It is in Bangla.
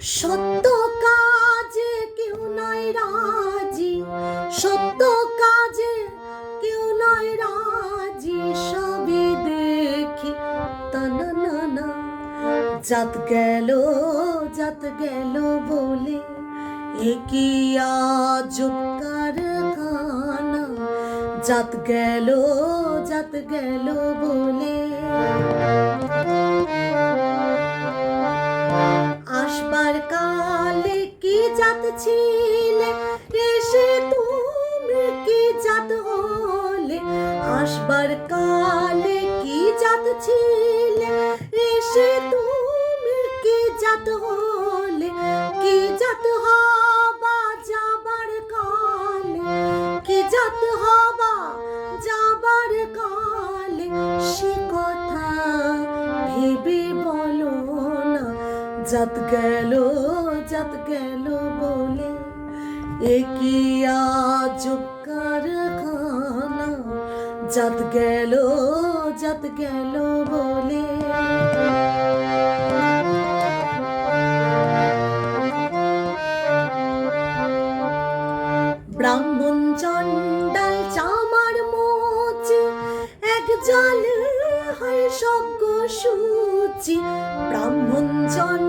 সত্য কাজে কেউ নয় রাজি। সত্য কাজে কেউ নয় রাজি। সবই দেখি তানা জাত গেল জাত গেল বলে একই আজব কারখানা জাত গেল জাত গেল বলে। জাত ছিলে এসে তুমি কি জাত হলে? আসবার কালে কি জাত ছিলে? এসে তুমি কি জাত হলে? কি জাত হবা যাবার কালে? কি জাত হবা জাত গেল জাত গেল বলে। একই আজব খানা জাত গেল জাত গেল বলে। ব্রাহ্মণ চণ্ডাল চামার মোচে, এক জল হয় সজ্ঞ সূচি। ব্রাহ্মণ চণ্ডাল